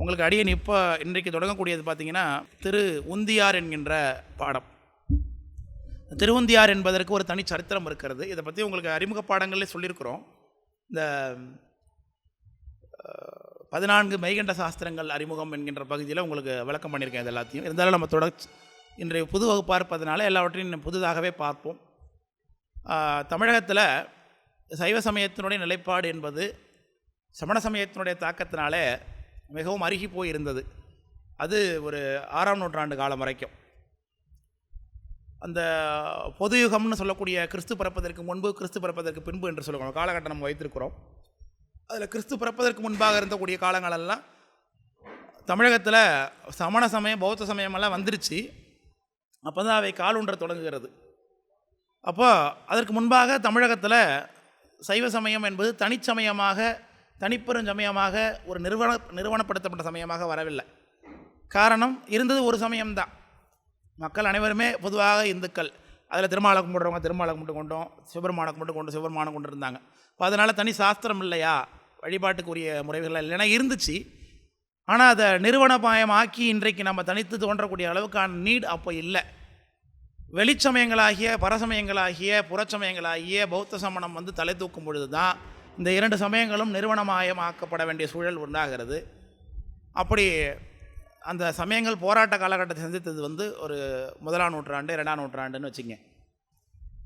உங்களுக்கு அடியன் இப்போ இன்றைக்கு தொடங்கக்கூடியது பார்த்தீங்கன்னா திரு உந்தியார் என்கின்ற பாடம். திருவுந்தியார் என்பதற்கு ஒரு தனி சரித்திரம் இருக்கிறது. இதை பற்றி உங்களுக்கு அறிமுக பாடங்களே சொல்லியிருக்கிறோம். இந்த பதினான்கு மைகண்ட சாஸ்திரங்கள் அறிமுகம் என்கின்ற பகுதியில் உங்களுக்கு விளக்கம் பண்ணியிருக்கேன் இது எல்லாத்தையும். இருந்தாலும் நம்ம தொடர் இன்றைய புது வகுப்பாக இருப்பதனால எல்லாவற்றையும் புதிதாகவே பார்ப்போம். தமிழகத்தில் சைவ சமயத்தினுடைய நிலைப்பாடு என்பது சமண சமயத்தினுடைய தாக்கத்தினாலே மிகவும் அருகி போய் இருந்தது அது ஒரு ஆறாம் நூற்றாண்டு காலம் வரைக்கும். அந்த பொது யுகம்னு சொல்லக்கூடிய கிறிஸ்து பிறப்பதற்கு முன்பு கிறிஸ்து பிறப்பதற்கு பின்பு என்று சொல்லுவோம். காலகட்டம் நம்ம வைத்திருக்கிறோம். அதில் கிறிஸ்து பிறப்பதற்கு முன்பாக இருந்தக்கூடிய காலங்களெல்லாம் தமிழகத்தில் சமண சமயம் பௌத்த சமயமெல்லாம் வந்துருச்சு. அப்போ தான் அவை காலூன்ற தொடங்குகிறது. அப்போ அதற்கு முன்பாக தமிழகத்தில் சைவ சமயம் என்பது தனிச்சமயமாக தனிப்பெரும் சமயமாக ஒரு நிறுவன நிறுவனப்படுத்தப்பட்ட சமயமாக வரவில்லை. காரணம் இருந்தது ஒரு சமயம்தான். மக்கள் அனைவருமே பொதுவாக இந்துக்கள். அதில் திருமாலை கும்பிட்றவங்க திருமாலை கும்பிட்டு கொண்டோம் சிவபெருமானை கும்பிட்டு கொண்டு சிவபெருமானை கொண்டு இருந்தாங்க இப்போ அதனால் தனி சாஸ்திரம் இல்லையா? வழிபாட்டுக்குரிய முறைகள் இல்லைன்னா இருந்துச்சு. ஆனால் அதை நிறுவனமயமாக்கி இன்றைக்கு நம்ம தனித்து தோன்றக்கூடிய அளவுக்கான நீட் அப்போ இல்லை. வெளிச்சமயங்களாகிய பரசமயங்களாகிய புறச்சமயங்களாகிய பௌத்த சமணம் வந்து தலை தூக்கும் பொழுது தான் இந்த இரண்டு சமயங்களும் நிறுவனமயமாக்கப்பட வேண்டிய சூழல் உண்டாகிறது. அப்படி அந்த சமயங்கள் போராட்ட காலகட்டத்தை சந்தித்தது வந்து ஒரு முதலாம் நூற்றாண்டு இரண்டாம் நூற்றாண்டுன்னு வச்சுங்க.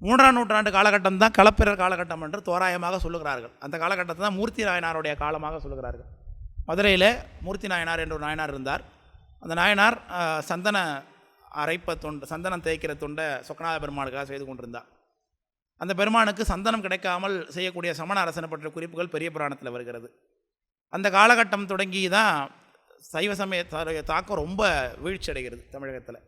மூன்றாம் நூற்றாண்டு காலகட்டம் தான் களப்பிரர் காலகட்டம் என்று தோராயமாக சொல்லுகிறார்கள். அந்த காலகட்டத்தை தான் மூர்த்தி நாயனாருடைய காலமாக சொல்லுகிறார்கள். மதுரையில் மூர்த்தி நாயனார் என்ற ஒரு நாயனார் இருந்தார். அந்த நாயனார் சந்தன அரைப்ப தொண்டு சந்தனம் தேய்க்கிற தொண்டை சொக்கநாத பெருமானுக்காக செய்து கொண்டிருந்தார். அந்த பெருமானுக்கு சந்தனம் கிடைக்காமல் செய்யக்கூடிய சமண அரசனை பற்றிய குறிப்புகள் பெரிய புராணத்தில் வருகிறது. அந்த காலகட்டம் தொடங்கி தான் சைவ சமய தா- தாக்கம் ரொம்ப வீழ்ச்சி அடைகிறது தமிழகத்தில்.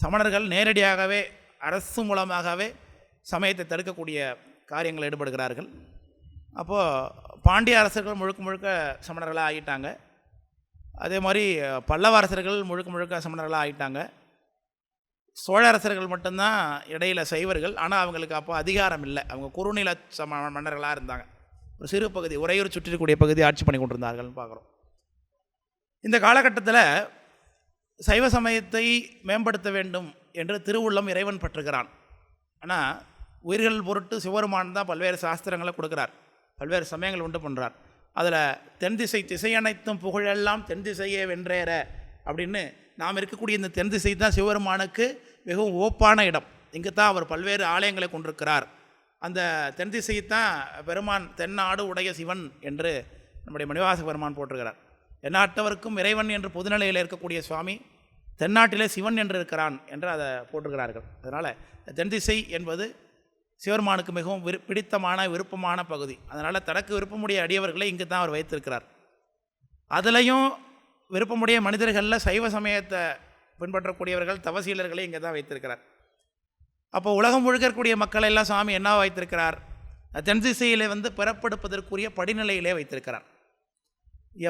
சமணர்கள் நேரடியாகவே அரசு மூலமாகவே சமயத்தை தடுக்கக்கூடிய காரியங்கள் ஈடுபடுகிறார்கள். அப்போது பாண்டிய அரசர்கள் முழுக்க முழுக்க சமணர்களாக ஆகிட்டாங்க அதே மாதிரி பல்லவ அரசர்கள் முழுக்க முழுக்க சமணர்களாக ஆகிட்டாங்க சோழரசர்கள் மட்டும்தான் இடையில சைவர்கள். ஆனால் அவங்களுக்கு அப்போ அதிகாரம் இல்லை. அவங்க குறுநில சம மன்னர்களாக இருந்தாங்க. ஒரு சிறு பகுதி உறையூர் சுற்றி இருக்கக்கூடிய பகுதி ஆட்சி பண்ணி கொண்டிருந்தார்கள்னு பார்க்குறோம். இந்த காலகட்டத்தில் சைவ சமயத்தை மேம்படுத்த வேண்டும் என்று திருவுள்ளம் இறைவன் பற்றுகிறான். ஆனால் உயிர்கள் பொருட்டு சிவருமான் தான் பல்வேறு சாஸ்திரங்களை கொடுக்குறார். பல்வேறு சமயங்கள் உண்டு பண்ணுறார் அதில் தென் திசை திசையனைத்தும் புகழெல்லாம் தென் திசையே வென்றேற அப்படின்னு நாம் இருக்கக்கூடிய இந்த தென் திசை தான் சிவபெருமானுக்கு மிகவும் ஓப்பான இடம். இங்கே தான் அவர் பல்வேறு ஆலயங்களை கொண்டிருக்கிறார். அந்த தென் திசையை தான் பெருமான் தென்னாடு உடைய சிவன் என்று நம்முடைய மணிவாச பெருமான் போட்டிருக்கிறார் எந்நாட்டவருக்கும் இறைவன் என்று பொதுநிலையில் இருக்கக்கூடிய சுவாமி தென்னாட்டிலே சிவன் என்று இருக்கிறான் என்று அதை போட்டிருக்கிறார்கள் அதனால் தென் திசை என்பது சிவருமானுக்கு மிகவும் விரு பிடித்தமான விருப்பமான பகுதி. அதனால் தனக்கு விருப்பமுடைய அடியவர்களை இங்கு தான் அவர் வைத்திருக்கிறார். அதுலேயும் விருப்பமுடைய மனிதர்களில் சைவ சமயத்தை பின்பற்றக்கூடியவர்கள் தவசீலர்களை இங்கே தான் வைத்திருக்கிறார். அப்போ உலகம் முழுக்க இருக்கக்கூடிய மக்கள் எல்லாம் சுவாமி என்ன வைத்திருக்கிறார்? தென்திசையில் வந்து பிறப்பெடுப்பதற்குரிய படிநிலையிலே வைத்திருக்கிறார்.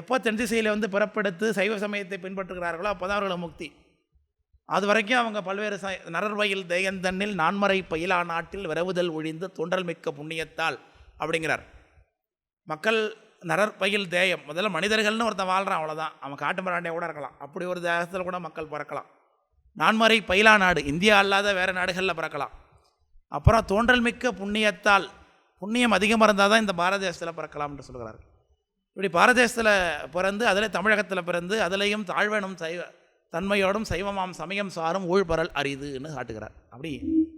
எப்போ தென்திசையில் வந்து பிறப்பெடுத்து சைவ சமயத்தை பின்பற்றுகிறார்களோ அப்போ தான் அவர்களுக்கு முக்தி. அது வரைக்கும் அவங்க பல்வேறு ச நரர்வயில் தேயந்தன்னில் நான்மறை பயிலா நாட்டில் விரவுதல் ஒழிந்து தொண்டல் மிக்க புண்ணியத்தால் அப்படிங்கிறார். மக்கள் நரற்பயில் தேயம். முதல்ல மனிதர்கள்னு ஒருத்தன் வாழ்கிறான் அவ்வளோதான் அவன் காட்டு மிராண்டியாக கூட இருக்கலாம். அப்படி ஒரு தேசத்தில் கூட மக்கள் பிறக்கலாம். நான்மறை பயிலா நாடு இந்தியா அல்லாத வேறு நாடுகளில் பிறக்கலாம். அப்புறம் தோன்றல் மிக்க புண்ணியத்தால் புண்ணியம் அதிகமாக இருந்தால் தான் இந்த பாரத தேசத்தில் பிறக்கலாம்னு சொல்கிறார்கள் இப்படி பாரத தேசத்தில் பிறந்து அதில் தமிழகத்தில் பிறந்து அதிலையும் தாழ்வனும் சைவ தன்மையோடும் சைவமாம் சமயம் சாரும் ஊழ்பரல் அரிதுன்னு காட்டுகிறார். அப்படி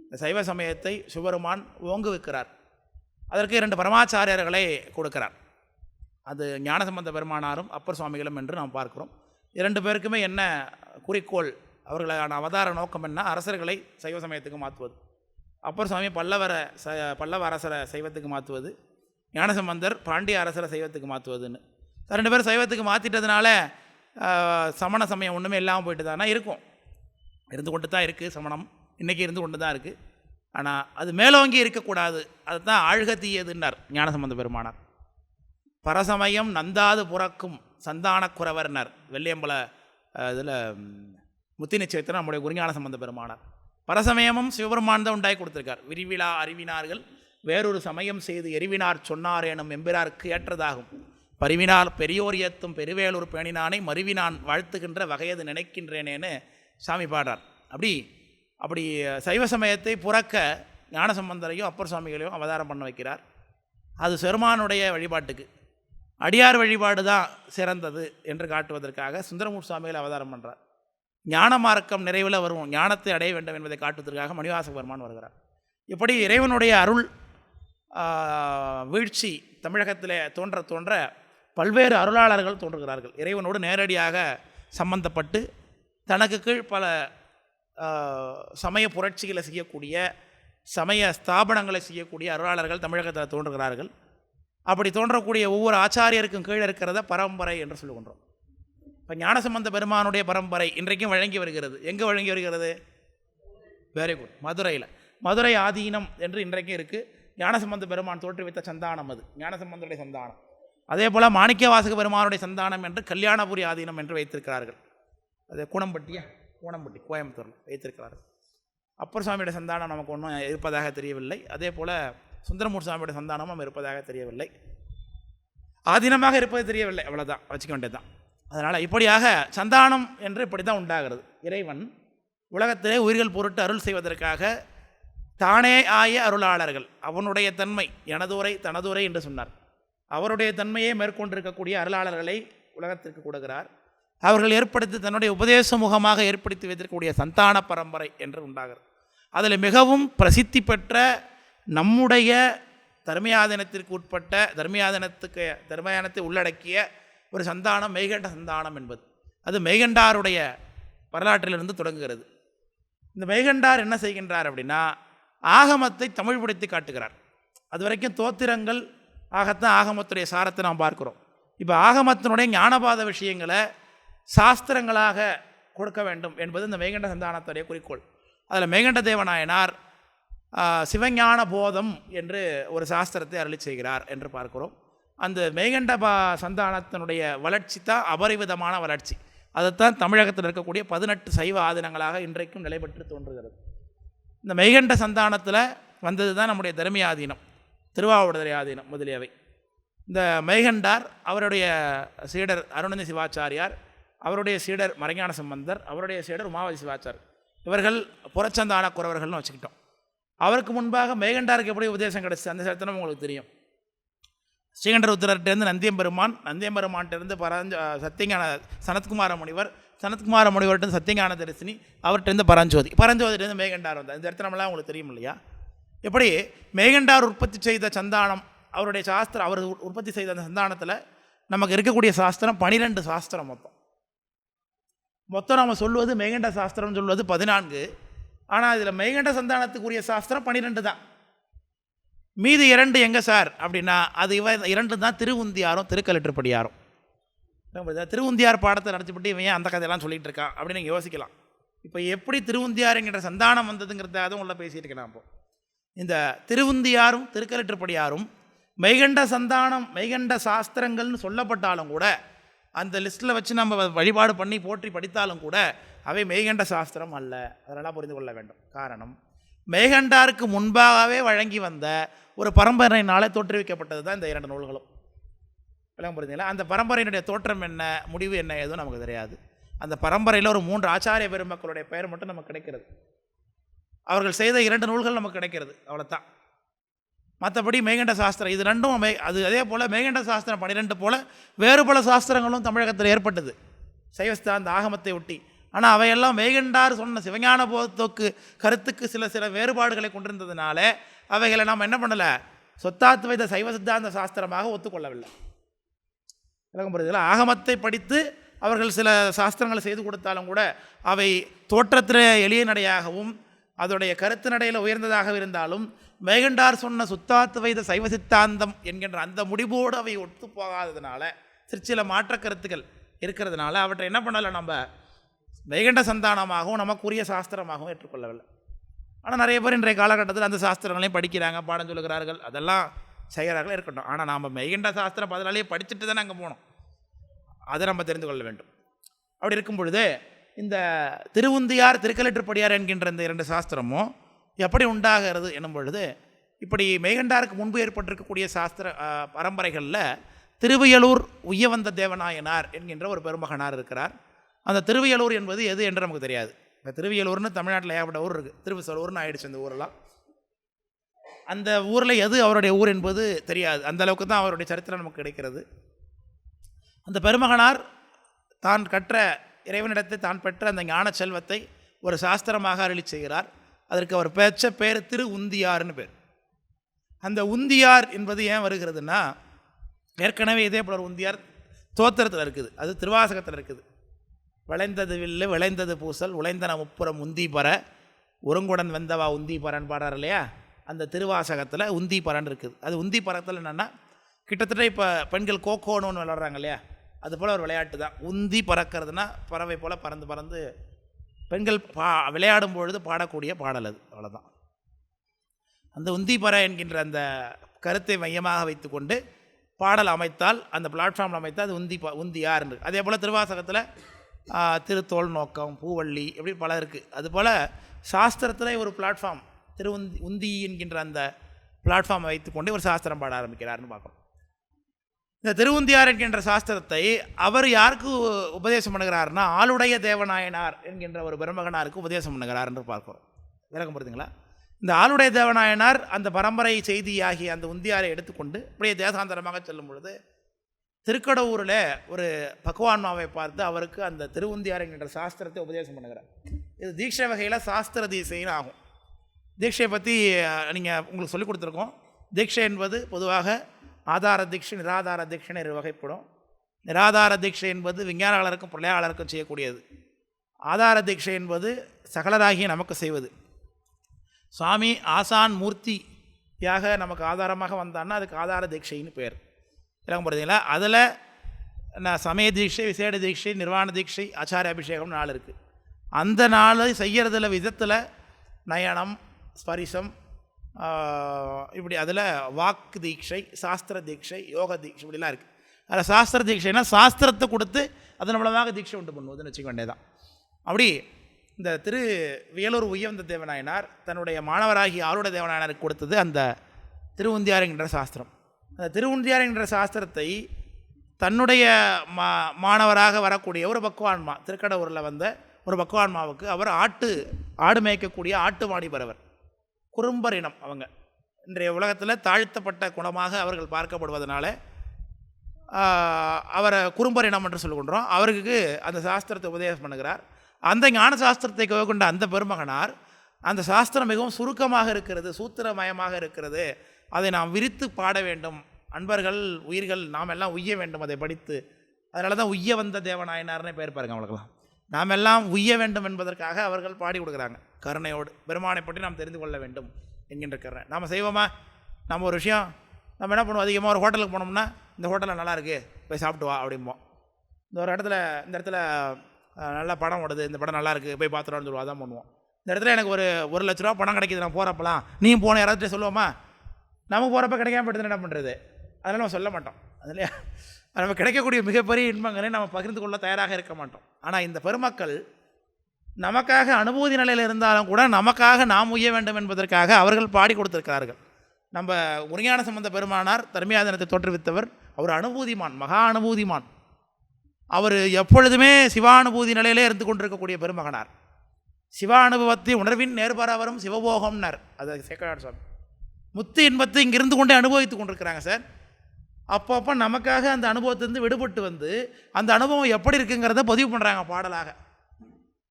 இந்த சைவ சமயத்தை சிவபெருமான் ஓங்குவிக்கிறார். அதற்கு இரண்டு பரமாச்சாரியர்களை கொடுக்கிறார். அது ஞானசம்பந்த பெருமானாரும் அப்பர் சுவாமிகளும் என்று நாம் பார்க்கிறோம். இரண்டு பேருக்குமே என்ன குறிக்கோள்? அவர்களான அவதார நோக்கம் என்ன? அரசர்களை சைவ சமயத்துக்கு மாற்றுவது. அப்பர் சுவாமி பல்லவர ச பல்லவ அரசரை சைவத்துக்கு மாற்றுவது. ஞானசம்பந்தர் பாண்டிய அரசரை சைவத்துக்கு மாற்றுவதுன்னு. ரெண்டு பேரும் சைவத்துக்கு மாற்றிட்டதுனால சமண சமயம் ஒன்றுமே இல்லாமல் போயிட்டு தானே இருக்கும். இருந்து கொண்டு தான் இருக்குது சமணம். இன்றைக்கி இருந்து கொண்டு தான் இருக்குது ஆனால் அது மேலோங்கி இருக்கக்கூடாது. அதுதான் ஆழ்க தீயதுன்னார் ஞானசம்பந்த பெருமானார். பரசமயம் நந்தாது புறக்கும் சந்தானக்குறவர்னர் வெள்ளியம்பல இதில் முத்தி நிச்சயத்தில் நம்முடைய குருஞான சம்பந்த பெருமானார். பரசமயமும் சிவபெருமான் தான் உண்டாகி கொடுத்துருக்கார். விரிவிழா அறிவினார்கள். வேறொரு சமயம் செய்து எரிவினார் சொன்னார் எனும் எம்பிராருக்கு ஏற்றதாகும். பரிவினால் பெரியோர் ஏத்தும் பெருவேலூர் பேணினானை மருவினான் வாழ்த்துகின்ற வகையது நினைக்கின்றேனேன்னு சாமி பாடுறார். அப்படி அப்படி சைவ சமயத்தை புறக்க ஞானசம்பந்தரையும் அப்பர் சுவாமிகளையும் அவதாரம் பண்ண வைக்கிறார். அது பெருமானுடைய வழிபாட்டுக்கு. அடியார் வழிபாடு தான் சிறந்தது என்று காட்டுவதற்காக சுந்தரமூர் சுவாமிகள் அவதாரம் பண்ணுறார் ஞான மார்க்கம் நிறைவில் வரும் ஞானத்தை அடைய வேண்டும் என்பதை காட்டுவதற்காக மணிவாசகபெருமான் வருகிறார். இப்படி இறைவனுடைய அருள் வீழ்ச்சி தமிழகத்தில் தோன்ற தோன்ற பல்வேறு அருளாளர்கள் தோன்றுகிறார்கள். இறைவனோடு நேரடியாக சம்பந்தப்பட்டு தனக்கு கீழ் பல சமய புரட்சிகளை செய்யக்கூடிய சமய ஸ்தாபனங்களை செய்யக்கூடிய அருளாளர்கள் தமிழகத்தில் தோன்றுகிறார்கள். அப்படி தோன்றக்கூடிய ஒவ்வொரு ஆச்சாரியருக்கும் கீழே இருக்கிறத பரம்பரை என்று சொல்லுகின்றோம். இப்போ ஞானசம்பந்த பெருமானுடைய பரம்பரை இன்றைக்கும் வழங்கி வருகிறது. எங்கே வழங்கி வருகிறது? வெரி குட் மதுரையில். மதுரை ஆதீனம் என்று இன்றைக்கும் இருக்குது ஞானசம்பந்த பெருமான் தோற்றுவித்த சந்தானம் அது. ஞானசம்பந்தருடைய சந்தானம். அதே போல் மாணிக்கவாசக பெருமானுடைய சந்தானம் என்று கல்யாணபுரி ஆதீனம் என்று வைத்திருக்கிறார்கள். அது கூனம்பட்டியா கூனம்பட்டி கோயம்புத்தூரில் வைத்திருக்கிறார்கள். அப்பர் சுவாமியுடைய சந்தானம் நமக்கு ஒன்றும் இருப்பதாக தெரியவில்லை. அதே போல் சுந்தரமூர் சுவாமியுடைய சந்தானமும் இருப்பதாக தெரியவில்லை. ஆதீனமாக இருப்பது தெரியவில்லை. அவ்வளோதான் வச்சுக்க வேண்டியதுதான் அதனால் இப்படியாக சந்தானம் என்று இப்படி தான் உண்டாகிறது. இறைவன் உலகத்திலே உயிர்கள் பொருட்டு அருள் செய்வதற்காக தானே ஆய அருளாளர்கள். அவனுடைய தன்மை எனதுரை தனதுரை என்று சொன்னார். அவருடைய தன்மையை மேற்கொண்டிருக்கக்கூடிய அருளாளர்களை உலகத்திற்கு கொடுக்கிறார். அவர்கள் ஏற்படுத்தி தன்னுடைய உபதேச முகமாக ஏற்படுத்தி வைத்திருக்கக்கூடிய சந்தான பரம்பரை என்று உண்டாகிறது. அதில் மிகவும் பிரசித்தி பெற்ற நம்முடைய தர்மயாதனத்திற்கு உட்பட்ட தர்மயாதனத்துக்கு தர்மயாதனத்தை உள்ளடக்கிய ஒரு சந்தானம் மெய்கண்ட சந்தானம் என்பது. அது மெய்கண்டாருடைய வரலாற்றிலிருந்து தொடங்குகிறது. இந்த மெய்கண்டார் என்ன செய்கின்றார் அப்படின்னா ஆகமத்தை தமிழ்படுத்தி காட்டுகிறார். அது வரைக்கும் தோத்திரங்கள் ஆகத்தான் ஆகமத்துடைய சாரத்தை நாம் பார்க்குறோம். இப்போ ஆகமத்தினுடைய ஞானபாத விஷயங்களை சாஸ்திரங்களாக கொடுக்க வேண்டும் என்பது இந்த மெய்கண்ட சந்தானத்துடைய குறிக்கோள். அதில் மெய்கண்ட தேவநாயனார் சிவஞான போதம் என்று ஒரு சாஸ்திரத்தை அருளி செய்கிறார் என்று பார்க்கிறோம். அந்த மேகண்டபா சந்தானத்தினுடைய வளர்ச்சி தான் அபரிவிதமான வளர்ச்சி. அதைத்தான் தமிழகத்தில் இருக்கக்கூடிய பதினெட்டு சைவ ஆதீனங்களாக இன்றைக்கும் நிலை பெற்று தோன்றுகிறது. இந்த மெய்கண்ட சந்தானத்தில் வந்தது தான் நம்முடைய தர்மியாதீனம் திருவாவூடுதுறை ஆதீனம் முதலியவை. இந்த மெய்கண்டார் அவருடைய சீடர் அருணந்தி சிவாச்சாரியார் அவருடைய சீடர் மறைஞான சம்பந்தர் அவருடைய சீடர் உமாவதி சிவாச்சார். இவர்கள் புறச்சந்தான குறவர்கள்னு வச்சுக்கிட்டோம். அவருக்கு முன்பாக மேகண்டாருக்கு எப்படி உபதேசம் கிடச்சி அந்த சரித்திரம் உங்களுக்கு தெரியும். ஸ்ரீகண்டர் உத்தரர்கிட்டேருந்து நந்தியம்பெருமான் நந்தியம்பெருமான்கிட்டேருந்து பராஞ்ச சத்தியஞான சனத்குமார முனிவர் சனத்குமார முனிவர்கிட்ட சத்தியஞான தரிசினி அவர்கிட்டருந்து பரஞ்சோதி. பரஞ்சோதியிலேருந்து மேகண்டார் வந்தார். இந்த சரித்திரமெல்லாம் உங்களுக்கு தெரியும் இல்லையா? எப்படி மேகண்டார் உற்பத்தி செய்த சந்தானம் அவருடைய சாஸ்திரம் அவர் உற்பத்தி செய்த அந்த சந்தானத்தில் நமக்கு இருக்கக்கூடிய சாஸ்திரம் பனிரெண்டு சாஸ்திரம் மொத்தம். மொத்தம் நம்ம சொல்வது மேகண்ட சாஸ்திரம்னு சொல்வது பதினான்கு. ஆனால் இதில் மெய்கண்ட சந்தானத்துக்குரிய சாஸ்திரம் பன்னிரெண்டு தான். மீதி இரண்டு எங்கே சார்? அப்படின்னா அது இவ இரண்டு தான் திருவுந்தியாரும் திருக்கலிட்டுப்படியாரும் திருவுந்தியார் பாடத்தை நடத்திப்பட்டு இவன் ஏன் அந்த கதையெல்லாம் சொல்லிகிட்டு இருக்கான்? அப்படின்னு நீங்கள் யோசிக்கலாம். இப்போ எப்படி திருவுந்தியாருங்கிற சந்தானம் வந்ததுங்கிறத அதுவும் உள்ள பேசிகிட்டு இருக்கேன் நான் இப்போ. இந்த திருவுந்தியாரும் திருக்கலிட்டுப்படியாரும் மெய்கண்ட சந்தானம் மெய்கண்ட சாஸ்திரங்கள்னு சொல்லப்பட்டாலும் கூட அந்த லிஸ்ட்டில் வச்சு நம்ம வ- வழிபாடு பண்ணி போற்றி படித்தாலும் கூட அவை மெய்கண்ட சாஸ்திரம் அல்ல. அதெல்லாம் புரிந்து கொள்ள வேண்டும். காரணம் மெய்கண்டாருக்கு முன்பாகவே வழங்கி வந்த ஒரு பரம்பரையினால் தோற்றுவிக்கப்பட்டது தான் இந்த இரண்டு நூல்களும். விளங்க புரிஞ்சுங்களா? அந்த பரம்பரையினுடைய தோற்றம் என்ன முடிவு என்ன எதுவும் நமக்கு தெரியாது. அந்த பரம்பரையில் ஒரு மூன்று ஆச்சாரிய பெருமக்களுடைய பெயர் மட்டும் நமக்கு கிடைக்கிறது. அவர்கள் செய்த இரண்டு நூல்கள் நமக்கு கிடைக்கிறது. அவ்வளோதான் மற்றபடி மேகண்ட சாஸ்திரம் இது ரெண்டும் மே அது அதே போல் மேகண்ட சாஸ்திரம் பன்னிரெண்டு போல் வேறு பல சாஸ்திரங்களும் தமிழகத்தில் ஏற்பட்டது. சைவஸ்தாந்த ஆகமத்தை ஒட்டி. ஆனால் அவையெல்லாம் மேகண்டார் சொன்ன சிவஞான போதத்துக்கு கருத்துக்கு சில சில வேறுபாடுகளை கொண்டிருந்ததுனால அவைகளை நாம் என்ன பண்ணலை? சொத்தாத்வைத சைவ சித்தாந்த சாஸ்திரமாக ஒத்துக்கொள்ளவில்லை. விளக்கம் புரியுதுல ஆகமத்தை படித்து அவர்கள் சில சாஸ்திரங்களை செய்து கொடுத்தாலும் கூட அவை தோற்றத்தில் எளிய நடையாகவும் அதோடைய கருத்து நடையில் உயர்ந்ததாக இருந்தாலும் மேகண்டார் சொன்ன சுத்தாத்வைத சைவ சித்தாந்தம் என்கின்ற அந்த முடிவோடு அவை ஒத்து போகாததுனால சிற்சில மாற்ற கருத்துக்கள் இருக்கிறதுனால அவற்றை என்ன பண்ணலை நம்ம வைகண்ட சந்தானமாகவும் நமக்குரிய சாஸ்திரமாகவும் ஏற்றுக்கொள்ளவில்லை. ஆனால் நிறைய பேர் இன்றைய காலகட்டத்தில் அந்த சாஸ்திரங்களையும் படிக்கிறாங்க பாடம் சொல்லுகிறார்கள் அதெல்லாம் செய்கிறார்கள் இருக்கட்டும். ஆனால் நாம் மெய்கண்ட சாஸ்திரம் பதினாலே படிச்சுட்டு தானே அங்கே போனோம். அதை நம்ம தெரிந்து கொள்ள வேண்டும். அப்படி இருக்கும் பொழுது இந்த திருவுந்தியார் திருக்கலிற்றுப்படியார் என்கின்ற இந்த இரண்டு சாஸ்திரமும் எப்படி உண்டாகிறது என்னும் பொழுது இப்படி மெய்கண்டாருக்கு முன்பு ஏற்பட்டிருக்கக்கூடிய சாஸ்திர பரம்பரைகளில் திருவியலூர் உய்யவந்த தேவநாயனார் என்கின்ற ஒரு பெருமகனார் இருக்கிறார். அந்த திருவியலூர் என்பது எது என்று நமக்கு தெரியாது. இந்த திருவியலூர்னு தமிழ்நாட்டில் ஏகப்பட்ட ஊர் இருக்குது திருவிசலூர்னு ஆயிடுச்சு அந்த ஊரெல்லாம். அந்த ஊரில் எது அவருடைய ஊர் என்பது தெரியாது. அந்த அளவுக்கு தான் அவருடைய சரித்திரம் நமக்கு கிடைக்கிறது. அந்த பெருமகனார் தான் கற்ற இறைவனிடத்தை தான் பெற்ற அந்த ஞான செல்வத்தை ஒரு சாஸ்திரமாக அருளி செய்கிறார். அதற்கு அவர் பேச்ச பேர் திரு உந்தியார்னு பேர். அந்த உந்தியார் என்பது ஏன் வருகிறதுனா ஏற்கனவே இதே போல ஒரு உந்தியார் தோத்திரத்தில் இருக்குது. அது திருவாசகத்தில் இருக்குது. விளைந்தது வில்லு விளைந்தது பூசல் உழைந்தன முப்புறம் உந்தி பற ஒருங்குடன் வெந்தவா உந்தி பரன் பாடுறார் இல்லையா? அந்த திருவாசகத்தில் உந்தி பரன் இருக்குது. அது உந்தி பரத்தில் என்னென்னா கிட்டத்தட்ட இப்போ பெண்கள் கோக்கோன்னு ஒன்று விளாட்றாங்க இல்லையா? அது போல் ஒரு விளையாட்டு தான். உந்தி பறக்கிறதுனா பறவை போல் பறந்து பறந்து பெண்கள் பா விளையாடும் பொழுது பாடக்கூடிய பாடல் அது அவ்வளோதான் அந்த உந்திபர என்கின்ற அந்த கருத்தை மையமாக வைத்துக்கொண்டு பாடல் அமைத்தால் அந்த பிளாட்ஃபார்மில் அமைத்தால் அது உந்தி உந்தி உந்தியார் அதே போல் திருவாசகத்தில் திருத்தோல் நோக்கம் பூவள்ளி இப்படி பல இருக்குது அதுபோல் சாஸ்திரத்தில் ஒரு பிளாட்ஃபார்ம் திரு உந்தி உந்தி என்கின்ற அந்த பிளாட்ஃபார்மை வைத்துக்கொண்டு ஒரு சாஸ்திரம் பாட ஆரம்பிக்கிறார்னு பார்க்கணும். இந்த திருவுந்தியார் என்கின்ற சாஸ்திரத்தை அவர் யாருக்கு உபதேசம் பண்ணுகிறார்னா ஆளுடைய தேவநாயனார் என்கின்ற ஒரு பிரம்மகனாருக்கு உபதேசம் பண்ணுகிறார் என்று பார்க்குறோம். விளக்கம் புரியுதுங்களா இந்த ஆளுடைய தேவநாயனார் அந்த பரம்பரை செய்தியாகி அந்த உந்தியாரை எடுத்துக்கொண்டு இப்படியே தேசாந்தரமாக செல்லும் பொழுது திருக்கடவுரில் ஒரு பகவான்மாவை பார்த்து அவருக்கு அந்த திருவுந்தியார் என்கின்ற சாஸ்திரத்தை உபதேசம் பண்ணுகிறார். இது தீட்சை வகையில் சாஸ்திர தீசைன்னு ஆகும். தீட்சையை பற்றி நீங்கள் உங்களுக்கு சொல்லிக் கொடுத்துருக்கோம். தீட்சை என்பது பொதுவாக ஆதார தீட்சை நிராதார தீட்சை இரு வகைப்படும். நிராதார தீட்சை என்பது விஞ்ஞானங்களுக்கும் பிள்ளையாளருக்கும் செய்யக்கூடியது. ஆதார தீட்சை என்பது சகலராகிய நமக்கு செய்வது. சுவாமி ஆசான் மூர்த்தியாக நமக்கு ஆதாரமாக வந்தான்னா அதுக்கு ஆதார தீட்சைன்னு பேர். இளங்க பார்த்தீங்களா அதில் நான் சமய தீட்சை விசேட தீட்சை நிர்வாண தீட்சை ஆச்சாரிய அபிஷேகம்னு நாள் இருக்குது அந்த நாள் செய்கிறதுல விதத்தில் நயனம் ஸ்பரிசம் இப்படி அதில் வாக்கு தீட்சை சாஸ்திர தீட்சை யோக தீட்சை இப்படிலாம் இருக்குது அதில் சாஸ்திர தீட்சைனா சாஸ்திரத்தை கொடுத்து அதன் மூலமாக தீட்சை உண்டு பண்ணுவதுன்னு வச்சுக்க வேண்டியதான் அப்படி இந்த திரு வியலூர் உயர்ந்த தேவநாயனார் தன்னுடைய மாணவராகி ஆளுட தேவநாயனாருக்கு கொடுத்தது அந்த திருவுந்தியார் என்கின்ற சாஸ்திரம். அந்த திருவுந்தியார் சாஸ்திரத்தை தன்னுடைய மா மாணவராக வரக்கூடிய ஒரு பக்குவான்மா திருக்கடவுரில் வந்த ஒரு பக்குவான்மாவுக்கு அவர் ஆட்டு ஆடு மேய்க்கக்கூடிய ஆட்டு வாணிபரவர் குறும்பர் இனம் அவங்க. இன்றைய உலகத்தில் தாழ்த்தப்பட்ட குணமாக அவர்கள் பார்க்கப்படுவதனால அவரை குறும்பர் இனம் என்று சொல்லுகின்றோம் அவருக்கு அந்த சாஸ்திரத்தை உபதேசம் பண்ணுகிறார். அந்த ஞான சாஸ்திரத்தை கொண்ட அந்த பெருமகனார் அந்த சாஸ்திரம் மிகவும் சுருக்கமாக இருக்கிறது சூத்திரமயமாக இருக்கிறது. அதை நாம் விரித்து பாட வேண்டும். அன்பர்கள் உயிர்கள் நாம் எல்லாம் உய்ய வேண்டும். அதை படித்து அதனால தான் உய்ய வந்த தேவநாயனார்னே பேர் பாருங்க அவங்களுக்கெல்லாம். நாம் எல்லாம் உய்ய வேண்டும் என்பதற்காக அவர்கள் பாடி கொடுக்குறாங்க. கருணையோடு பெருமானை பற்றி நாம் தெரிந்து கொள்ள வேண்டும் என்கின்ற கருணை. நாம் செய்வோமா? நம்ம ஒரு விஷயம் நம்ம என்ன பண்ணுவோம்? அதிகமாக ஒரு ஹோட்டலுக்கு போனோம்னா இந்த ஹோட்டலில் நல்லாயிருக்கு போய் சாப்பிட்டு வா அப்படிம்போம். இந்த ஒரு இடத்துல இந்த இடத்துல நல்ல படம் ஓடுது இந்த படம் நல்லாயிருக்கு போய் பார்த்துருவான்னு சொல்லுவோம் அதான் பண்ணுவோம். இந்த இடத்துல எனக்கு ஒரு ஒரு லட்ச ரூபா பணம் கிடைக்குது நான் போகிறப்பலாம் நீ போன யாராவது சொல்லுவோமா? நமக்கு போகிறப்ப கிடைக்காம போயிடுதுன்னு என்ன பண்ணுறது அதெல்லாம் நம்ம சொல்ல மாட்டோம். அதுலையா? நம்ம கிடைக்கக்கூடிய மிகப்பெரிய இன்பங்களை நம்ம பகிர்ந்து கொள்ள தயாராக இருக்க மாட்டோம். ஆனால் இந்த பெருமக்கள் நமக்காக அனுபூதி நிலையில் இருந்தாலும் கூட நமக்காக நாம் உய்ய வேண்டும் என்பதற்காக அவர்கள் பாடி கொடுத்திருக்கிறார்கள். நம்ம உரிஞான சம்பந்த பெருமானார் தர்மியாதனத்தை தோற்றுவித்தவர். அவர் அனுபூதிமான் மகா அனுபூதிமான். அவர் எப்பொழுதுமே சிவானுபூதி நிலையிலே இருந்து கொண்டிருக்கக்கூடிய பெருமகனார். சிவானுபவத்தை உணர்வின் நேர்பரவரும் சிவபோகம்னார். அது சேக்கராட் சுவாமி. முத்து இன்பத்தை இங்கிருந்து கொண்டே அனுபவித்து கொண்டிருக்கிறாங்க சார். அப்பப்போ நமக்காக அந்த அனுபவத்திலிருந்து விடுபட்டு வந்து அந்த அனுபவம் எப்படி இருக்குங்கிறத பதிவு பண்ணுறாங்க பாடலாக.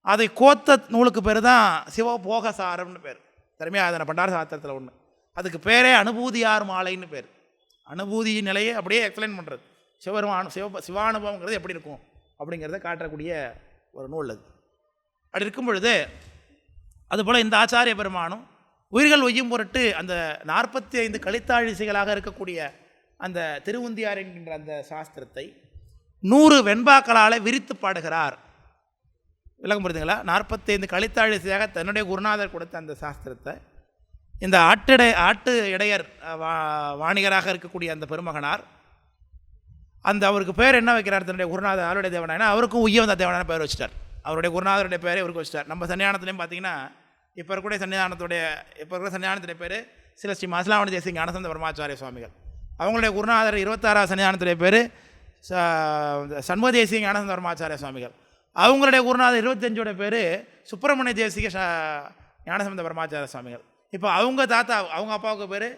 அதை கோத்த நூலுக்கு பேர் தான் சிவபோக சாரம்னு பேர். திறமையாதன பண்டார சாத்திரத்தில் ஒன்று அதுக்கு பேரே அனுபூதியார் மாலைன்னு பேர். அனுபூதி நிலையை அப்படியே எக்ஸ்பிளைன் பண்ணுறது சிவருமான சிவ சிவானுபவங்கிறது எப்படி இருக்கும் அப்படிங்கிறத காட்டக்கூடிய ஒரு நூல் அது. அப்படி இருக்கும் பொழுது அதுபோல் இந்த ஆச்சாரிய பெருமானும் உயிர்கள் ஒய்யும் பொருட்டு அந்த நாற்பத்தி ஐந்து கழித்தாழிசைகளாக இருக்கக்கூடிய அந்த திருவுந்தியார் என்கின்ற அந்த சாஸ்திரத்தை நூறு வெண்பாக்களால் விரித்து பாடுகிறார். விளக்கம் புரியுதுங்களா நாற்பத்தைந்து கழித்தாழிசையாக தன்னுடைய குருநாதர் கொடுத்த அந்த சாஸ்திரத்தை இந்த ஆட்டிடை ஆட்டு இடையர் வா வாணிகராக இருக்கக்கூடிய அந்த பெருமகனார் அந்த அவருக்கு பேர் என்ன வைக்கிறார்? தன்னுடைய குருநாதர் அவருடைய தேவனானா அவருக்கும் உய்யவந்த தேவனான பேர் வச்சிட்டார். அவருடைய குருநாதருடைய பேரை இவருக்கு வச்சிட்டார். நம்ம சன்னியானத்துலேயும் பார்த்தீங்கன்னா இப்போ இருக்கக்கூடிய சன்னிதானத்துடைய இப்போ இருக்கிற சன்னிதானத்துடைய பேர் சில ஸ்ரீ மாசிலாவணி தேசிய அனசந்த பிரம்மாச்சாரிய சுவாமிகள். அவங்களுடைய குருநாதர் இருபத்தாறாவது சன்னிதானத்துடைய பேர் சண்முக தேசிய ஞானசந்தரமாச்சாரிய சுவாமிகள். அவங்களுடைய குருநாதர் இருபத்தஞ்சோட பேர் சுப்பிரமணிய தேசிக ச ஞானசம்பந்த பரமாச்சாரிய சுவாமிகள். இப்போ அவங்க தாத்தா அவங்க அப்பாவுக்கு பேர்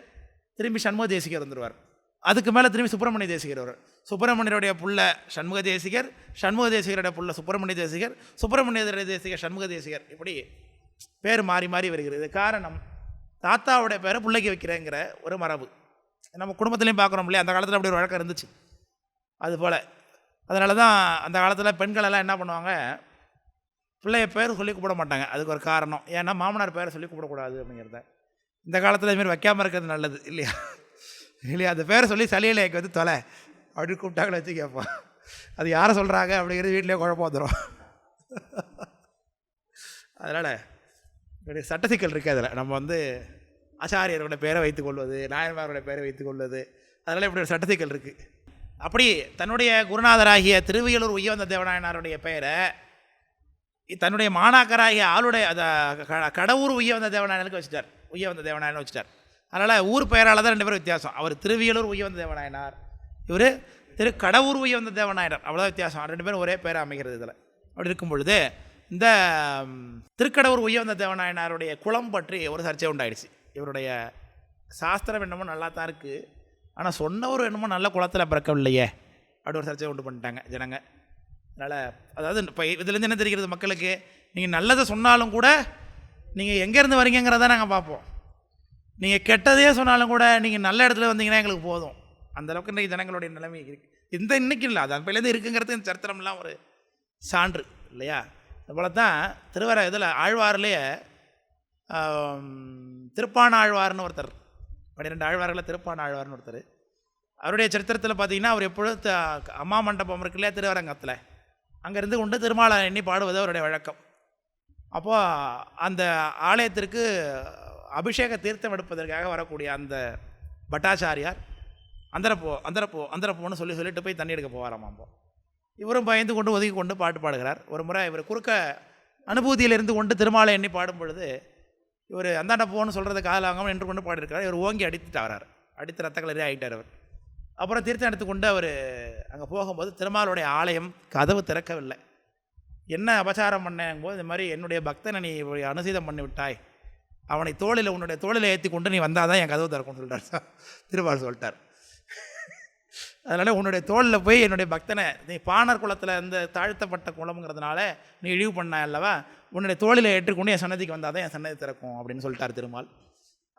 திரும்பி சண்முக தேசிகர் வந்துடுவார் அதுக்கு மேலே திரும்பி சுப்பிரமணிய தேசிகர் வரும் சுப்பிரமணியருடைய புள்ள சண்முக தேசிகர் சண்முக தேசிகருடைய புள்ள சுப்பிரமணிய தேசிகர் சுப்பிரமணியருடைய தேசிகர் சண்முக தேசிகர் இப்படி பேர் மாறி மாறி வருகிறது. காரணம் தாத்தாவுடைய பேரை பிள்ளைக்கு வைக்கிறேங்கிற ஒரு மரபு. நம்ம குடும்பத்துலேயும் பார்க்குறோம் இல்லையா? அந்த காலத்தில் அப்படி ஒரு வழக்கம் இருந்துச்சு. அதுபோல் அதனால தான் அந்த காலத்தில் பெண்களெல்லாம் என்ன பண்ணுவாங்க? பிள்ளைய பேர் சொல்லி கூப்பிட மாட்டாங்க. அதுக்கு ஒரு காரணம். ஏன்னா மாமனார் பேரை சொல்லி கூப்பிடக்கூடாது அப்படிங்கிறத. இந்த காலத்தில் இதுமாரி வைக்காமல் இருக்கிறது நல்லது இல்லையா? இல்லையா? அந்த பேரை சொல்லி சளியில் வந்து தொலை. அப்படி கூப்பிட்டாங்களே வச்சு கேட்போம். அது யாரை சொல்கிறாங்க அப்படிங்கிறது வீட்டிலே குழப்பம் வந்துடும் அதனால் இப்படி சட்ட சிக்கல் இருக்குது அதில். நம்ம வந்து ஆச்சாரியரோட பேரை வைத்துக் கொள்வது நாயன்மாரோட பேரை வைத்துக் கொள்வது அதனால் இப்படி ஒரு சட்ட இருக்குது அப்படி தன்னுடைய குருநாதராகிய திருவியலூர் உய்யவந்த தேவநாயனாருடைய பெயரை தன்னுடைய மாணாக்கராகிய ஆளுடைய அந்த கடவுர் உய்யவந்த தேவநாயனுக்கு வச்சுட்டார். உய்யவந்த தேவநாயனர் வச்சுட்டார். அதனால் ஊர் பெயரால் தான் ரெண்டு பேரும் வித்தியாசம். அவர் திருவியலூர் உய்யவந்த தேவநாயனார் இவர் திரு கடவுர் உயர்ந்த தேவநாயனர். அவ்வளோ வித்தியாசம். ரெண்டு பேரும் ஒரே பேர் அமைகிறது இதில். அப்படி இருக்கும் பொழுது இந்த திருக்கடவுர் உய்யவந்த தேவநாயனாருடைய குளம் பற்றி ஒரு சர்ச்சை உண்டாயிடுச்சு. இவருடைய சாஸ்திரம் என்னமோ நல்லா தான் இருக்குது ஆனால் சொன்னவர் என்னமோ நல்ல குளத்தில் பிறக்கவில்லையே. அப்படி ஒரு சர்ச்சை உண்டு பண்ணிட்டாங்க ஜனங்க. அதனால் அதாவது இப்போ இதுலேருந்து என்ன தெரிகிறது மக்களுக்கு? நீங்கள் நல்லதை சொன்னாலும் கூட நீங்கள் எங்கேருந்து வரீங்கிறத நாங்கள் பார்ப்போம். நீங்கள் கெட்டதையே சொன்னாலும் கூட நீங்கள் நல்ல இடத்துல வந்தீங்கன்னா எங்களுக்கு போதும். அந்த அளவுக்கு இன்றைக்கி ஜனங்களுடைய நிலைமை இருக்கு. இந்த இன்னைக்கு இல்லை அது அப்போலேருந்து இருக்குங்கிறது இந்த சரித்திரம்லாம் ஒரு சான்று இல்லையா? அதுபோல தான் திருவர இதில் ஆழ்வார்லேயே திருப்பான ஆழ்வார்னு ஒருத்தர் பன்னிரெண்டு ஆழ்வார்களில் திருப்பானாழ்வார்னு ஒருத்தர். அவருடைய சரித்திரத்தில் பார்த்தீங்கன்னா அவர் எப்பொழுது அம்மா மண்டபம் இருக்கு இல்லையா திருவரங்கத்தில். அங்கேருந்து கொண்டு திருமாலை எண்ணி பாடுவது அவருடைய வழக்கம். அப்போது அந்த ஆலயத்திற்கு அபிஷேக தீர்த்தம் எடுப்பதற்காக வரக்கூடிய அந்த பட்டாச்சாரியார் அந்தரப்போ அந்தரப்போ அந்தரப்போன்னு சொல்லி சொல்லிட்டு போய் தண்ணி எடுக்க போவாராம் அப்போ. இவரும் பயந்து கொண்டு ஒதுக்கி கொண்டு பாட்டு பாடுகிறார். ஒரு முறை இவர் குறுக்க அனுபூதியிலிருந்து கொண்டு திருமாலை எண்ணி பாடும் பொழுது இவர் அந்தாண்ட போன்னு சொல்கிறது காலாகாமல் நின்று கொண்டு பாடிருக்கார் இவர் ஓங்கி அடித்துட்டு வரார். அடித்து ரத்த கலரே ஆகிட்டார் அவர் அப்புறம் தீர்த்தம் எடுத்துக்கொண்டு அவர் அங்கே போகும்போது திருமாலுடைய ஆலயம் கதவு திறக்கவில்லை. என்ன அபச்சாரம் பண்ணேங்கும்போது இந்த மாதிரி என்னுடைய பக்தனை நீ இப்படி அனுசீதம் பண்ணி விட்டாய். அவனை தோளில் உன்னுடைய தோளில் ஏற்றி கொண்டு நீ வந்தால் தான் என் கதவு திறக்கும்னு சொல்லிட்டார் திருவாரூர் சொல்லிட்டார். அதனால் உன்னுடைய தோளில் போய் என்னுடைய பக்தனை நீ பாணர் குளத்தில் இந்த தாழ்த்தப்பட்ட குளம்ங்கிறதுனால நீ இழிவு பண்ண அல்லவா? உன்னுடைய தோளில் ஏற்றுக்கொண்டு என் சன்னதிக்கு வந்தால் தான் என் சன்னதி திறக்கும் அப்படின்னு சொல்லிட்டார் திருமால்.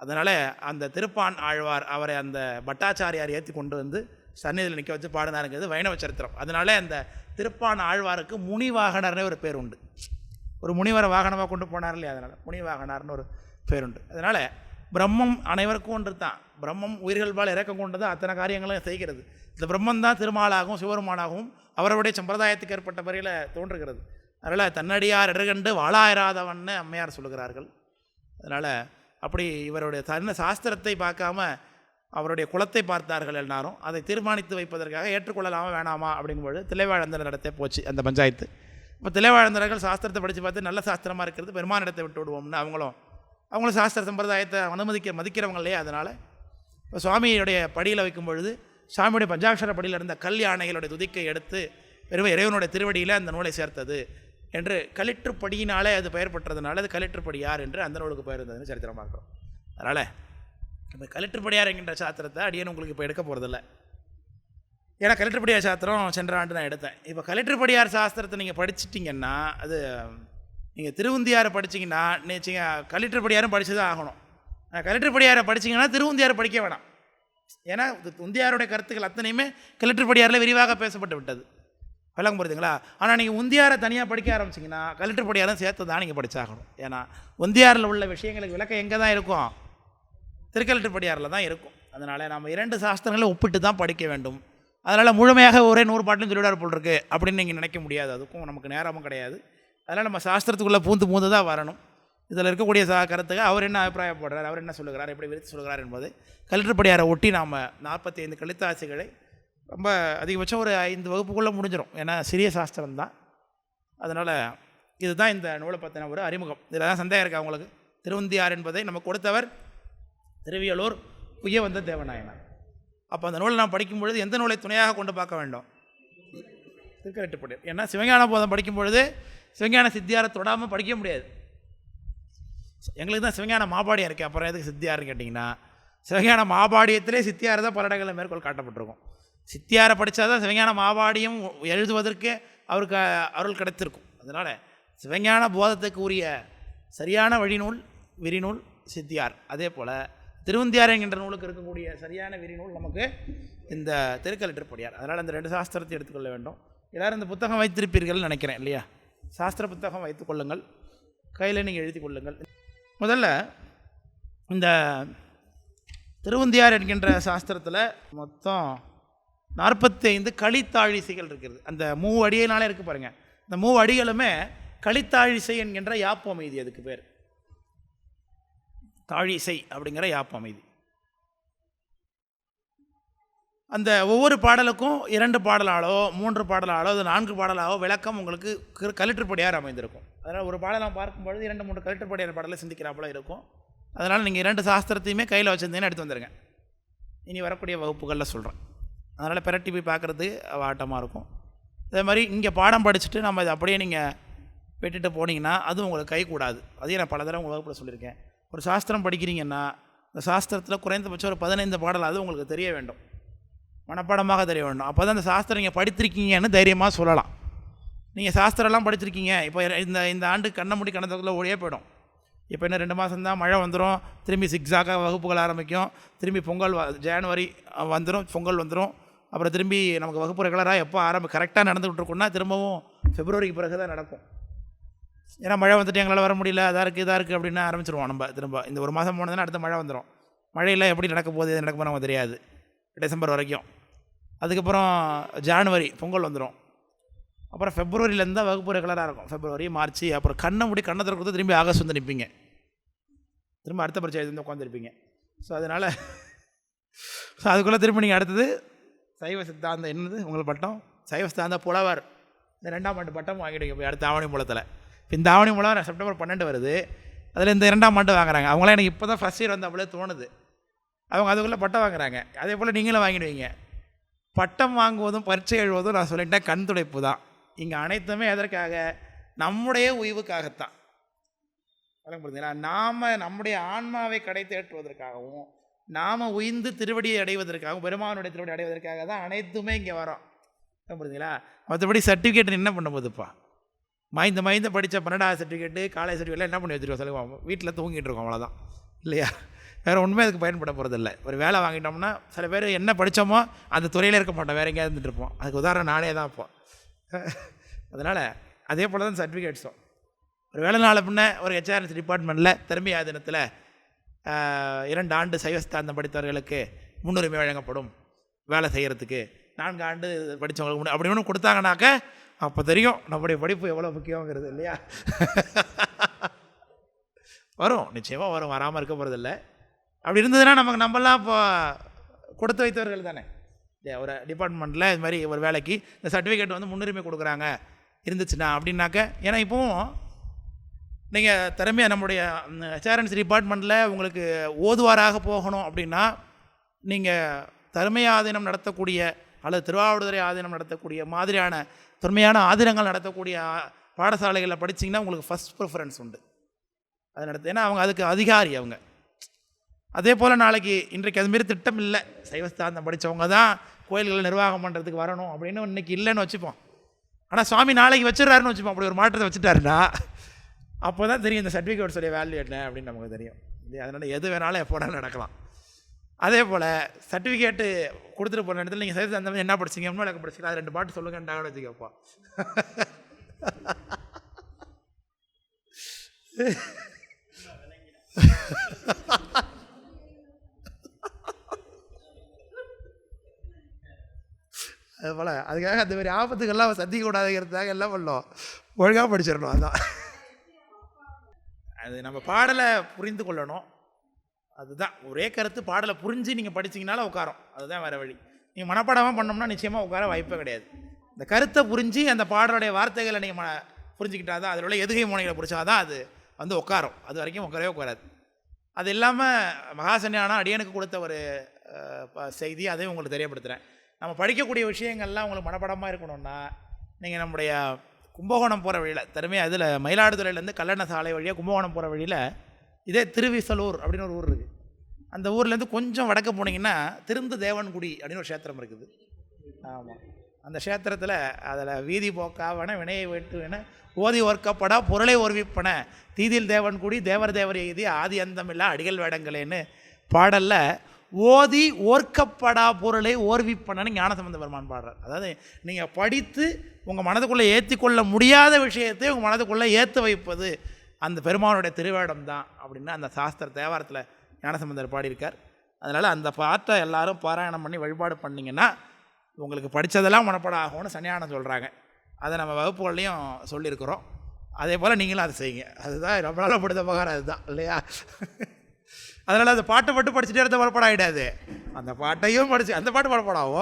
அதனால் அந்த திருப்பான் ஆழ்வார் அவரை அந்த பட்டாச்சாரியார் ஏற்றி கொண்டு வந்து சந்நிதியில் நிற்க வச்சு பாடினாருங்கிறது வைணவ சரித்திரம். அதனால் அந்த திருப்பான் ஆழ்வாருக்கு முனிவாகனர்னே ஒரு பேர் உண்டு. ஒரு முனிவரை வாகனமாக கொண்டு போனார் இல்லையா அதனால்? முனிவாகனார்னு ஒரு பேர் உண்டு. அதனால் பிரம்மம் அனைவருக்கும் ஒன்று தான். பிரம்மம் உயிர்கள்பால் இறக்கம் கொண்டது அத்தனை காரியங்களும் செய்கிறது. இந்த பிரம்மம் தான் திருமாலாகவும் சிவருமானாகவும் அவருடைய சம்பிரதாயத்துக்கு ஏற்பட்ட வரையில் தோன்றுகிறது. அதனால் தன்னடியார் இடர்கண்டு வாழாயிராதவன்னு அம்மையார் சொல்கிறார்கள் அதனால் அப்படி இவருடைய தன்ன சாஸ்திரத்தை பார்க்காம அவருடைய குலத்தை பார்த்தார்கள் எல்லாரும். அதை தீர்மானித்து வைப்பதற்காக ஏற்றுக்கொள்ளலாமா வேணாமா அப்படிங்கும்போது திலைவாழந்தர் நடத்தே போச்சு அந்த பஞ்சாயத்து. இப்போ திலைவாழந்தர்கள் சாஸ்திரத்தை படித்து பார்த்து நல்ல சாஸ்திரமாக இருக்கிறது பெருமானிடத்தை விட்டு விடுவோம்னு அவங்களும் அவங்களும் சாஸ்திர சம்பிரதாயத்தை அனுமதிக்க மதிக்கிறவங்க இல்லையா அதனால் இப்போ சுவாமியுடைய படியில் வைக்கும் பொழுது சுவாமியுடைய பஞ்சாட்சர படியில் இருந்த கல் யானைகளுடைய துதிக்கை எடுத்து பெருமை இறைவனுடைய திருவடியில் அந்த நூலை சேர்த்தது. என்று கலிற்றுப்படியினாலே அது பெயர் பெற்றதுனால அது கலிற்றுப்படியார் என்று அந்த நூலுக்கு பெயர் இருந்ததுன்னு சரித்திரம் பார்க்குறோம் அதனால் இப்போ கலிற்றுப்படியார் என்கின்ற சாத்திரத்தை அடியேன் உங்களுக்கு இப்போ எடுக்க போகிறதில்ல ஏன்னா கலிற்றுப்படியார் சாஸ்திரம் சென்ற ஆண்டு நான் எடுத்தேன். இப்போ கலிற்றுப்படியார் சாஸ்திரத்தை நீங்கள் படிச்சிட்டிங்கன்னா அது நீங்கள் திருவுந்தியாரை படிச்சிங்கன்னா நிச்சய கலிற்றுப்படியாரும் படித்து தான் ஆகணும். கலெக்டர்படியாரை படிச்சீங்கன்னா திருவந்தியாரை படிக்க வேணாம். ஏன்னா உந்தியாருடைய கருத்துக்கள் அத்தனையுமே கலிற்றுப்படியாரில் விரிவாக பேசப்பட்டு விட்டது விளங்க போகிறதுங்களா ஆனால் நீங்கள் உந்தியாரை தனியாக படிக்க ஆரம்பிச்சிங்கன்னா கலெக்டர்படியாரும் சேர்த்து தான் நீங்கள் படிச்சாகணும். ஏன்னா உந்தியாரில் உள்ள விஷயங்களுக்கு விளக்கம் எங்கே தான் இருக்கும் திருக்கலெக்டர்படியாரில் தான் இருக்கும். அதனால் நம்ம இரண்டு சாஸ்திரங்களை ஒப்பிட்டு தான் படிக்க வேண்டும். அதனால் முழுமையாக ஒரே நூறு பாட்டிலும் சொல்லிவிடார் போல் இருக்குது அப்படின்னு நீங்கள் நினைக்க முடியாது. அதுக்கும் நமக்கு நேரமும் கிடையாது. அதனால் நம்ம சாஸ்திரத்துக்குள்ளே பூந்து பூந்து தான் வரணும். இதில் இருக்கக்கூடிய சா கருத்துக்கு அவர் என்ன அபிப்பிராயப்படுறார் அவர் என்ன சொல்லுகிறார் எப்படி விரித்து சொல்கிறார் என்பது கலெக்டர்படியாரை ஒட்டி நாம் நாற்பத்தி ஐந்து கழுத்தாசிகளை ரொம்ப அதிகபட்சம் ஒரு ஐந்து வகுப்புக்குள்ளே முடிஞ்சிடும் ஏன்னா சிறிய சாஸ்திரம் தான். அதனால் இதுதான் இந்த நூலை பற்றின ஒரு அறிமுகம். இதில் தான் சந்தேகம் இருக்கா உங்களுக்கு? திருவந்தியார் என்பதை நமக்கு கொடுத்தவர் திருவியலூர் புய்ய வந்த தேவநாயனார். அப்போ அந்த நூலை நாம் படிக்கும் பொழுது எந்த நூலை துணையாக கொண்டு பார்க்க வேண்டும்? திருக்கரெட்டுப்படி ஏன்னா சிவஞான போதம் படிக்கும் பொழுது சிவஞான சித்தியாரை தொடாமல் படிக்க முடியாது. எங்களுக்கு தான் சிவஞான மாபாடியாக இருக்குது அப்புறம் எதுக்கு சித்தியார்னு கேட்டிங்கன்னா சிவஞான மாபாடியத்திலே சித்தியார் தான் பல இடங்களில் மேற்கோள் காட்டப்பட்டிருக்கும். சித்தியாரை படித்தா தான் சிவஞான மாவாடியும் எழுதுவதற்கு அவருக்கு அருள் கிடைத்திருக்கும். அதனால் சிவஞான போதத்துக்கு உரிய சரியான வழிநூல் விரிநூல் சித்தியார். அதே போல் திருவந்தியார் என்கின்ற நூலுக்கு இருக்கக்கூடிய சரியான விரிநூல் நமக்கு இந்த திருக்கலிட்டற்படியார் அதனால் இந்த ரெண்டு சாஸ்திரத்தை எடுத்துக்கொள்ள வேண்டும். எல்லோரும் இந்த புத்தகம் வைத்திருப்பீர்கள்னு நினைக்கிறேன் இல்லையா? சாஸ்திர புத்தகம் வைத்துக்கொள்ளுங்கள் கையில் நீங்கள் எழுதி கொள்ளுங்கள். முதல்ல இந்த திருவந்தியார் என்கின்ற சாஸ்திரத்தில் மொத்தம் நாற்பத்தைந்து களித்தாழிசைகள் இருக்கிறது அந்த மூ அடியினாலே இருக்குது பாருங்கள் இந்த மூ அடிகளுமே களித்தாழிசை என்கின்ற யாப்பு அமைதி அதுக்கு பேர். தாழிசை அப்படிங்கிற யாப்பு அமைதி. அந்த ஒவ்வொரு பாடலுக்கும் இரண்டு பாடலாலோ மூன்று பாடலாலோ அது நான்கு பாடலாளோ விளக்கம் உங்களுக்கு க- கலிற்றுப்படியார் அமைந்திருக்கும். அதனால் ஒரு பாடலாம் பார்க்கும்பொழுது இரண்டு மூன்று கலிற்றுப்படியார் பாடலை சிந்திக்கிறாப்புல இருக்கும். அதனால் நீங்கள் இரண்டு சாஸ்திரத்தையுமே கையில் வச்சுருந்தீங்கன்னு எடுத்து வந்துடுங்க இனி வரக்கூடிய வகுப்புகளில் சொல்கிறேன் அதனால் பிரட்டி போய் பார்க்குறது ஆட்டமாக இருக்கும். அதே மாதிரி இங்கே பாடம் படிச்சுட்டு நம்ம இதை அப்படியே நீங்கள் விட்டுட்டு போனீங்கன்னா அது உங்களுக்கு கை கூடாது. அதையும் நான் பல தடவை உங்கள் வகுப்பில் சொல்லியிருக்கேன். ஒரு சாஸ்திரம் படிக்கிறீங்கன்னா இந்த சாஸ்திரத்தில் குறைந்தபட்சம் ஒரு பதினைந்து பாடல் அது உங்களுக்கு தெரிய வேண்டும். மனப்பாடமாக தெரிய வேண்டும். அப்போ தான் அந்த சாஸ்திரம் நீங்கள் படித்திருக்கீங்கன்னு தைரியமாக சொல்லலாம். நீங்கள் சாஸ்திரம்லாம் படிச்சிருக்கீங்க இப்போ இந்த இந்த ஆண்டு கண்ணை மூடி கணத்துக்குள்ளே ஒழியே போயிடும். இப்போ இன்னும் ரெண்டு மாதம் தான் மழை வந்துடும் திரும்பி சிக்ஸாக வகுப்புகள் ஆரம்பிக்கும். திரும்பி பொங்கல் வ- ஜனவரி வந்துடும் பொங்கல் வந்துடும் அப்புறம் திரும்பி நமக்கு வகுப்பு ரெகுலராக எப்போ ஆரம்ப கரெக்டாக நடந்துகிட்டு இருக்கோம்னா திரும்பவும் ஃபெப்ரவரிக்கு பிறகு தான் நடக்கும். ஏன்னா மழை வந்துட்டு எங்களால் வர முடியல அதாக இருக்குது இதாக இருக்குது அப்படின்னு ஆரம்பிச்சிருவோம் நம்ம திரும்ப. இந்த ஒரு மாதம் போனதுன்னா அடுத்த மழை வந்துடும் மழையில் எப்படி நடக்க போகுது எது நடக்க நமக்கு தெரியாது. டிசம்பர் வரைக்கும். அதுக்கப்புறம் ஜான்வரி பொங்கல் வந்துடும் அப்புறம் ஃபெப்ரவரியிலேருந்து தான் வகுப்பு ரெகுலராக இருக்கும். ஃபெப்ரவரி மார்ச் அப்புறம் கண்ணை முடி கண்ணை திறக்கிறது திரும்பி ஆகஸ்ட் வந்து நிற்பீங்க திரும்ப அடுத்த பரீட்சை எழுதி வந்து உட்காந்துருப்பீங்க ஸோ அதனால் ஸோ அதுக்குள்ளே திரும்ப நீங்கள் அடுத்தது சைவ சித்தாந்தம் என்னது? உங்களுக்கு பட்டம் சைவ சித்தாந்த புலவர். இந்த ரெண்டாம் ஆண்டு பட்டம் வாங்கிடுங்க போய் அடுத்த ஆவணி மூலத்தில். இப்போ இந்த ஆவணி மூலம் செப்டம்பர் பன்னெண்டு வருது. அதில் இந்த இரண்டாம் ஆண்டு வாங்குறாங்க. அவங்களாம் எனக்கு இப்போ தான் ஃபஸ்ட் இயர் வந்தாப்புல தோணுது. அவங்க அதுக்குள்ளே பட்டம் வாங்குறாங்க. அதே போல் நீங்களும் வாங்கிடுவீங்க. பட்டம் வாங்குவதும் பரீட்சை எழுவதும் நான் சொல்லிட்டேன் கண் துடைப்பு தான். இங்கே அனைத்துமே எதற்காக? நம்முடைய உய்வுக்காகத்தான். வழங்க புரியுதுங்களா நாம் நம்முடைய ஆன்மாவை கடை தேற்றுவதற்காகவும் நாம் உயிர்ந்து திருவடியை அடைவதற்காகவும் பெருமானுடைய திருவடி அடைவதற்காக தான் அனைத்துமே இங்கே வரோம். வழங்க புரியுதுங்களா? மற்றபடி சர்டிஃபிகேட் என்ன பண்ண போதுப்பா மைந்த மைந்த படித்த பன்னெண்டாவது சர்டிஃபிகேட்டு காலேஜ் சர்டிஃபிகேட்லாம் என்ன பண்ணி வச்சுருக்கோம் சொல்லுவோம் வீட்டில் தூங்கிட்டு இருக்கோம் அவ்வளோதான் இல்லையா? வேறு ஒன்றுமே அதுக்கு பயன்பட போகிறதில்ல ஒரு வேலை வாங்கிட்டோம்னா சில பேர் என்ன படித்தோமோ அந்த துறையில் இருக்க மாட்டோம். வேறு எங்கேயாவது இருந்துட்டு இருப்போம். அதுக்கு உதாரணம் நானே தான் இப்போ. அதனால் அதே போல் தான் சர்டிஃபிகேட்ஸும் ஒரு வேலை நாள் பின்ன ஒரு ஹெச்ஆர்எஸ் டிபார்ட்மெண்ட்டில் திறமையா தினத்தில் இரண்டு ஆண்டு சைவஸ்தாந்தம் படித்தவர்களுக்கு முன்னுரிமை வழங்கப்படும் வேலை செய்கிறதுக்கு நான்கு ஆண்டு படித்தவங்களுக்கு முன்னு அப்படி ஒன்று கொடுத்தாங்கனாக்க அப்போ தெரியும் நம்முடைய படிப்பு எவ்வளோ முக்கியங்கிறது இல்லையா? வரும். நிச்சயமாக வரும். வராமல் இருக்க போகிறதில்ல அப்படி இருந்ததுன்னா நமக்கு நம்மலாம் இப்போ கொடுத்து வைத்தவர்கள் தானே. இல்லையா? ஒரு டிபார்ட்மெண்ட்டில் இது மாதிரி ஒரு வேலைக்கு இந்த சர்டிஃபிகேட் வந்து முன்னுரிமை கொடுக்குறாங்க. இருந்துச்சுன்னா அப்படின்னாக்க ஏன்னா இப்போவும் நீங்கள் திறமையாக நம்முடைய ஹெச்ஆர்என்சி டிபார்ட்மெண்ட்டில் உங்களுக்கு ஓதுவாராக போகணும் அப்படின்னா நீங்கள் திறமை ஆதீனம் நடத்தக்கூடிய அல்லது திருவாவடுதுறை ஆதீனம் நடத்தக்கூடிய மாதிரியான தொன்மையான ஆதீனங்கள் நடத்தக்கூடிய பாடசாலைகளில் படிச்சீங்கன்னா உங்களுக்கு ஃபஸ்ட் ப்ரிஃபரன்ஸ் உண்டு. அது நடத்த ஏன்னா அவங்க அதுக்கு அதிகாரி அவங்க. அதே போல் நாளைக்கு இன்றைக்கு அதுமாரி திட்டம் இல்லை. சைவஸ்தாந்தம் படித்தவங்க தான் கோயில்களை நிர்வாகம் பண்ணுறதுக்கு வரணும் அப்படின்னு இன்னைக்கு இல்லைன்னு வச்சுப்போம். ஆனால் சுவாமி நாளைக்கு வச்சிடறாருன்னு வச்சுப்போம். அப்படி ஒரு மாற்றத்தை வச்சுட்டாருன்னா அப்போ தான் தெரியும் இந்த சர்டிஃபிகேட்ஸுடைய வேல்யூ என்ன அப்படின்னு நமக்கு தெரியும். இல்லையா? அதனால் எது வேணாலும் எப்போனாலும் நடக்கலாம். அதே போல் சர்டிஃபிகேட்டு கொடுத்துட்டு போன இடத்துல நீங்கள் சேர்த்து அந்த என்ன படிச்சிங்க? என்ன விளக்கம் படிச்சீங்க? அது ரெண்டு பாட்டு சொல்லுங்கன்றாங்கன்னு வச்சுக்கப்பா அது போல் அதுக்காக அந்த மாதிரி ஆபத்துக்கெல்லாம் சந்திக்கக்கூடாதுங்கிறதுக்காக என்ன பண்ணோம்? ஒழுங்காக படிச்சிடணும் அதான். அது நம்ம பாடலை புரிந்து கொள்ளணும். அதுதான். ஒரே கருத்து பாடலை புரிஞ்சு நீங்கள் படிச்சிங்கனால உட்காரும். அதுதான் வேறு வழி. நீங்கள் மனப்பாடமாக பண்ணோம்னா நிச்சயமாக உட்கார வாய்ப்பே கிடையாது. இந்த கருத்தை புரிஞ்சு அந்த பாடலுடைய வார்த்தைகளை நீங்கள் ம புரிஞ்சுக்கிட்டா தான் அதில் உள்ள எதுகை முனைகளை பிடிச்சாதான் அது வந்து உட்காரும். அது வரைக்கும் உட்காரவே உட்காராது. அது இல்லாமல் மகாசன்யானா அடியனுக்கு கொடுத்த ஒரு ப- செய்தி அதையும் உங்களுக்கு தெரியப்படுத்துகிறேன் நம்ம படிக்கக்கூடிய விஷயங்கள்லாம் உங்களுக்கு மனப்படமாக இருக்கணும்னா நீங்கள் நம்முடைய கும்பகோணம் போகிற வழியில் தருமே அதில் மயிலாடுதுறையிலேருந்து கல்லண சாலை வழியாக கும்பகோணம் போகிற வழியில் இதே திருவிசலூர் அப்படின்னு ஒரு ஊர் இருக்குது அந்த ஊர்லேருந்து கொஞ்சம் வடக்கு போனீங்கன்னா திருந்து தேவன்குடி அப்படின்னு ஒரு க்ஷேத்திரம் இருக்குது. ஆமாம் அந்த க்ஷேத்திரத்தில் அதில் வீதி போக்காவன வினையை வெட்டுவன ஓதி ஒர்க்கப்பட பொருளை ஒருவிப்பன தீதில் தேவன்குடி தேவர் தேவர் எய்தி ஆதி அந்தமில்லா அடிகள் வேடங்களேன்னு பாடலில் ஓதி ஓர்க்கப்படா பொருளை ஓர்விப்பனன்னு ஞானசம்பந்த பெருமான் பாடுறார். அதாவது நீங்கள் படித்து உங்கள் மனதுக்குள்ளே ஏற்றிக்கொள்ள முடியாத விஷயத்தை உங்கள் மனதுக்குள்ளே ஏற்ற வைப்பது அந்த பெருமானுடைய திருவேடம் தான் அப்படின்னு அந்த சாஸ்திர தேவாரத்தில் ஞானசம்பந்தர் பாடியிருக்கார். அதனால் அந்த பாட்டை எல்லாரும் பாராயணம் பண்ணி வழிபாடு பண்ணிங்கன்னா உங்களுக்கு படித்ததெல்லாம் மனப்பாடம் ஆகும்னு சன்னியானம் சொல்கிறாங்க அதை நம்ம வகுப்புகள்லையும் சொல்லியிருக்கிறோம். அதே போல் நீங்களும் அதை செய்யுங்க. அதுதான் நம்மளால் முடிந்த பகாரம் அதுதான் இல்லையா? அதனால் அந்த பாட்டை மட்டும் படிச்சுட்டே இருந்த மனப்பாடம் ஆகிடாது அந்த பாட்டையும் படிச்சு அந்த பாட்டு மனப்பாடம்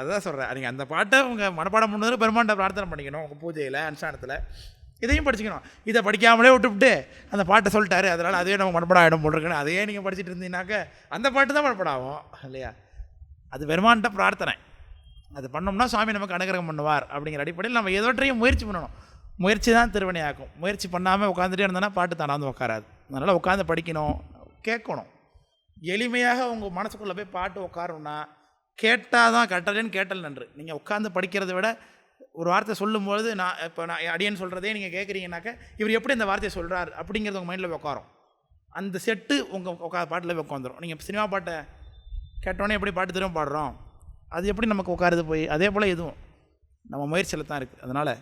அதுதான் சொல்கிறேன் நீங்கள் அந்த பாட்டை உங்கள் மனப்பாடம் பண்ணுறது பெருமாண்ட பிரார்த்தனை பண்ணிக்கணும் உங்கள் பூஜையில் அனுஷ்டானத்தில் இதையும் படிச்சுக்கணும். இதை படிக்காமலே விட்டுவிட்டு அந்த பாட்டை சொல்லிட்டாரு. அதனால் அதுவே நம்ம மனப்படம் ஆகிடும் போட்டிருக்குன்னு அதையே நீங்கள் படிச்சுட்டு இருந்தீங்கன்னாக்க அந்த பாட்டு தான் மனப்படாகும் இல்லையா? அது பெருமான்கிட்ட பிரார்த்தனை. அது பண்ணோம்னா சுவாமி நமக்கு அனுகிரகம் பண்ணுவார் அப்படிங்கிற அடிப்படையில் நம்ம எதோற்றையும் முயற்சி பண்ணணும். முயற்சி தான் திருவினையாக்கும் முயற்சி பண்ணாமல் உட்காந்துட்டே இருந்தோன்னா பாட்டு தானாந்து உட்காராது. அதனால் உட்காந்து படிக்கணும் கேட்கணும். எளிமையாக உங்கள் மனசுக்குள்ளே போய் பாட்டு உட்காரணும்னா கேட்டால் தான் கட்டலன்னு கேட்டல் நன்று. நீங்கள் உட்காந்து படிக்கிறத விட ஒரு வார்த்தை சொல்லும்பொழுது நான் இப்போ நான் அடியன் சொல்கிறதே நீங்கள் கேட்குறீங்கனாக்க இவர் எப்படி இந்த வார்த்தையை சொல்கிறார் அப்படிங்கிறது உங்கள் மைண்டில் உட்காரும் அந்த செட்டு உங்கள் உட்கா பாட்டில் போய் உட்காந்துரும் நீங்கள் சினிமா பாட்டை கேட்டோன்னே எப்படி பாட்டு திரும்ப பாடுறோம்? அது எப்படி நமக்கு உட்காருது போய்? அதே போல் இதுவும். நம்ம முயற்சியில் தான் இருக்குது அதனால்